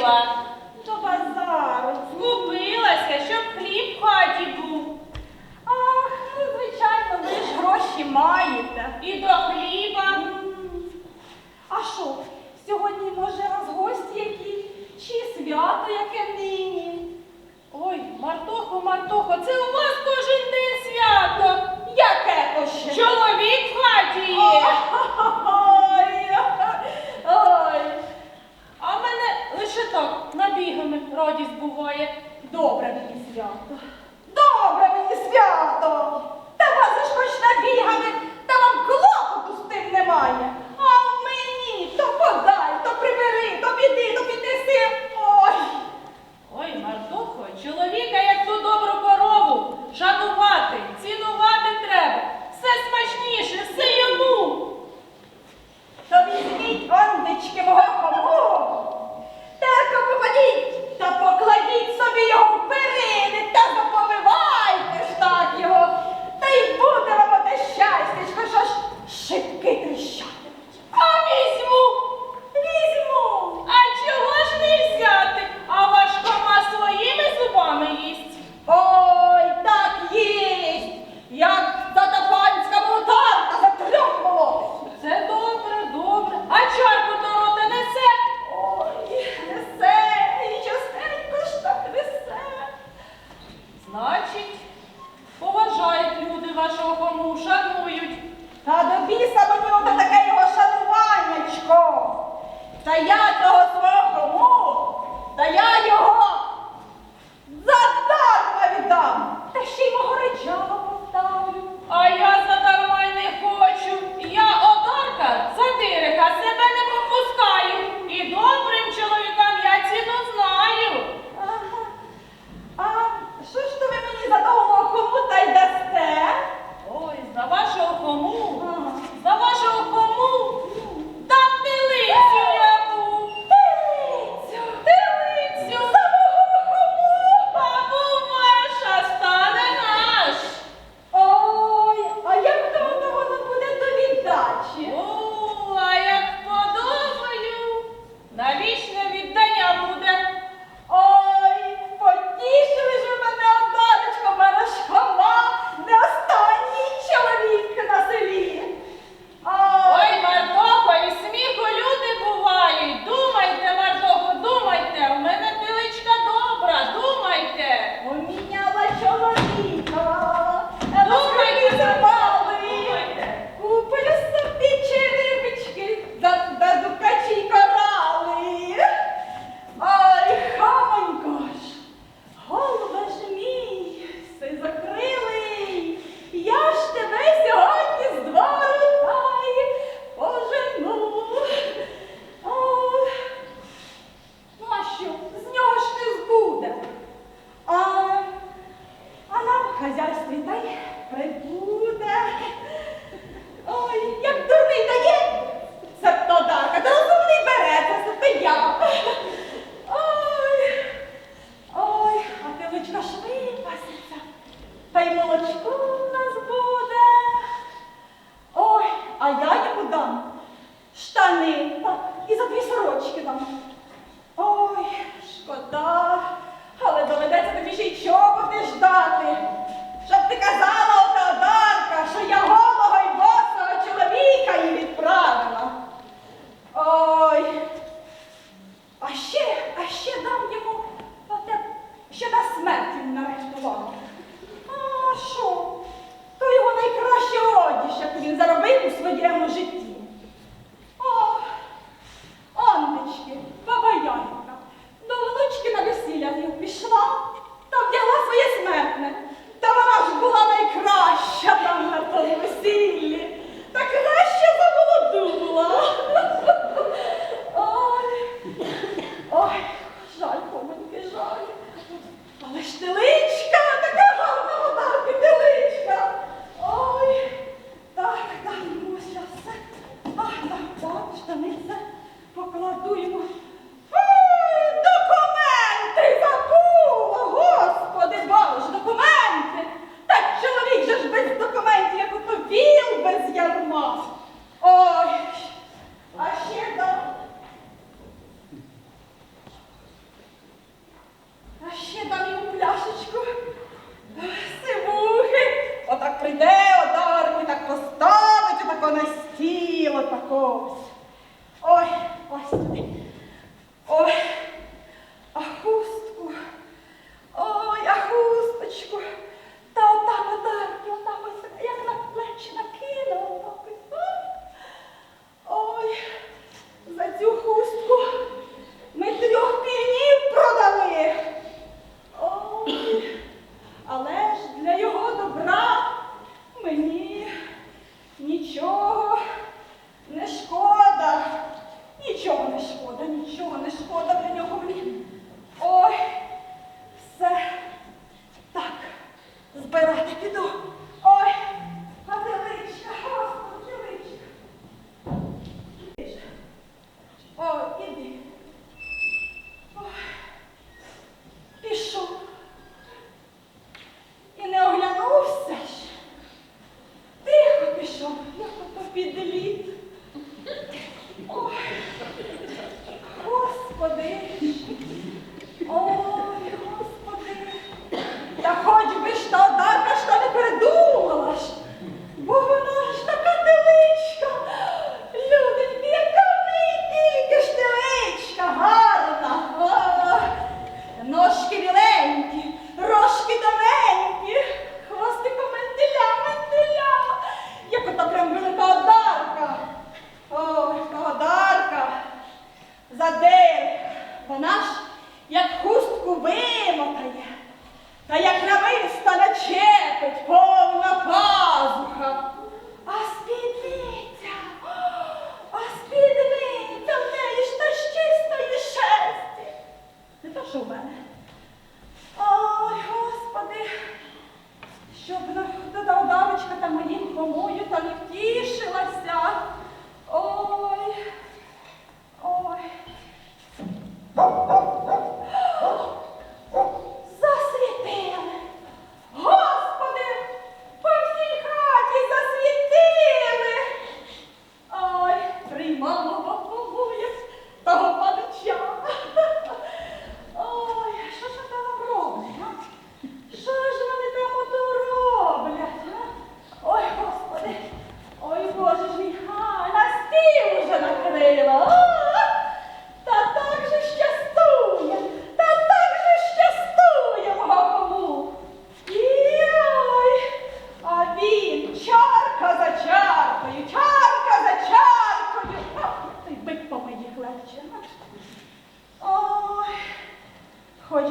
Kayla. радість буває, добре мені свято. Добре мені свято! Та вас аж хоч набігали, та вам клопоту з тим немає. А в мені то подай, то прибери, то піди, то піднеси. Ой. Ой, Мартухо, чоловіка, як ту добру корову, шанувати, цінувати треба. Все смачніше, все йому. То візьміть, ондечки, мого кому.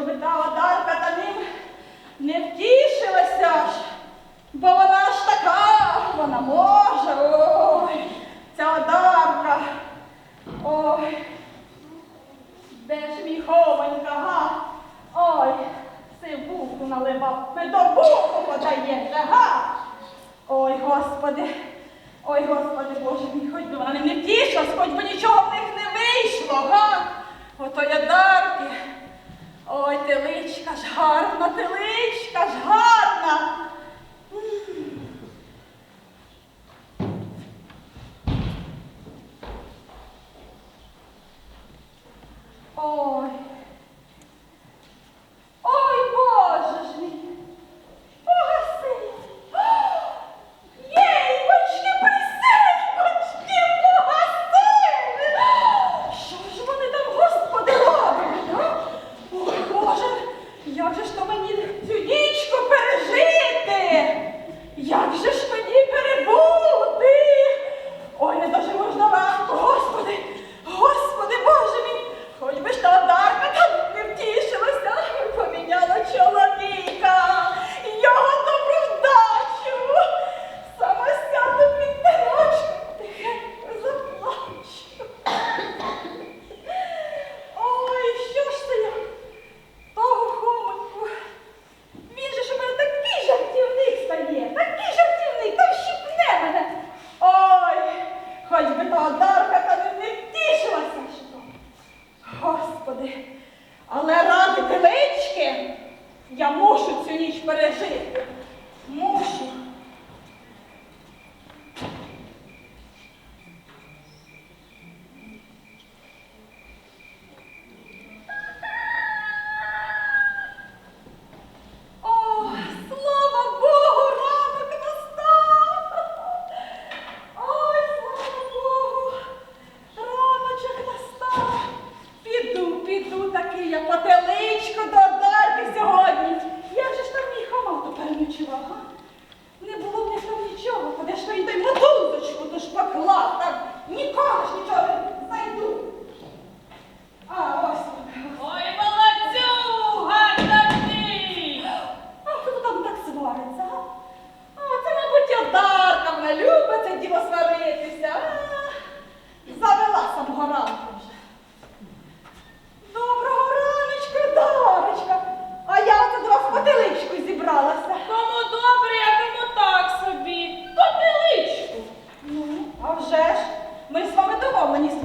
запитала Дарка та ним не втішилася ж, бо вона ж така, вона може, ой, ця одарка. Ой, де ж мій хованька, га? Ой, сивуху наливав, ми до медовуху подає, га? Ой, Господи, ой, Господи, Боже мій, хоч би вона не втішилась, хоч би нічого. мотиличка ж гарна.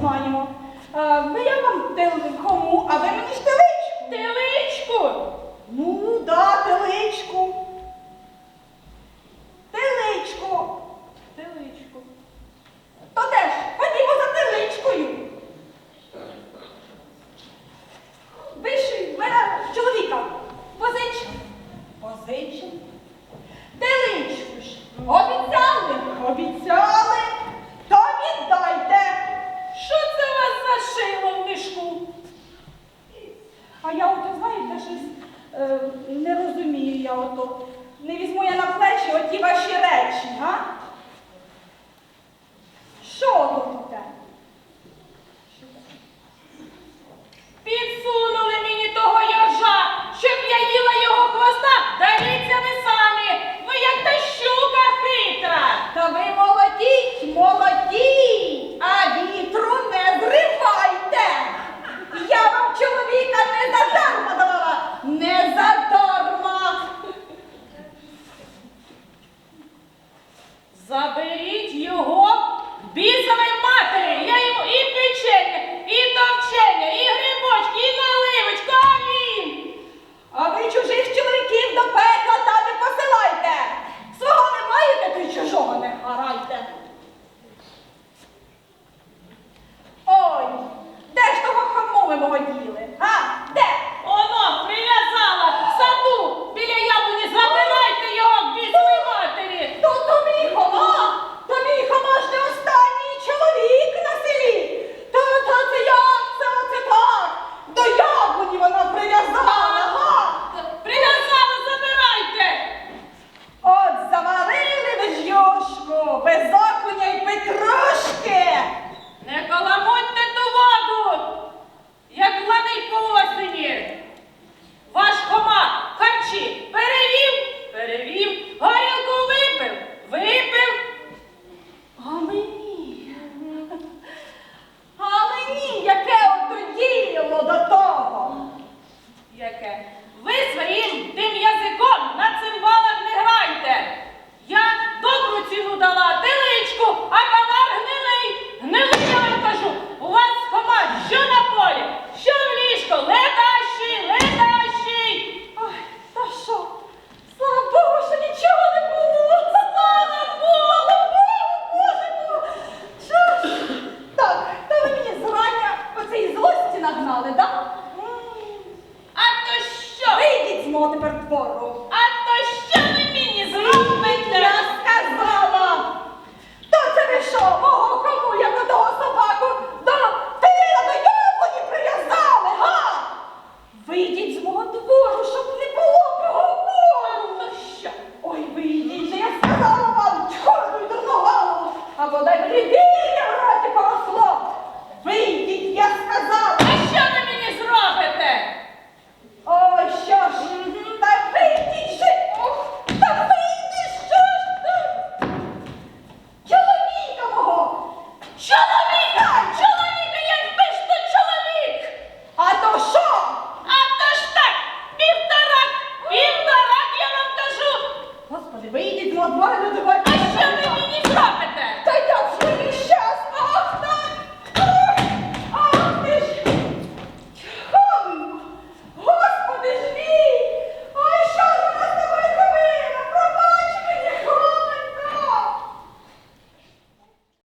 обманюємо. ви е, ну, я вам дел кому, а ви мені ж теличку. Теличку.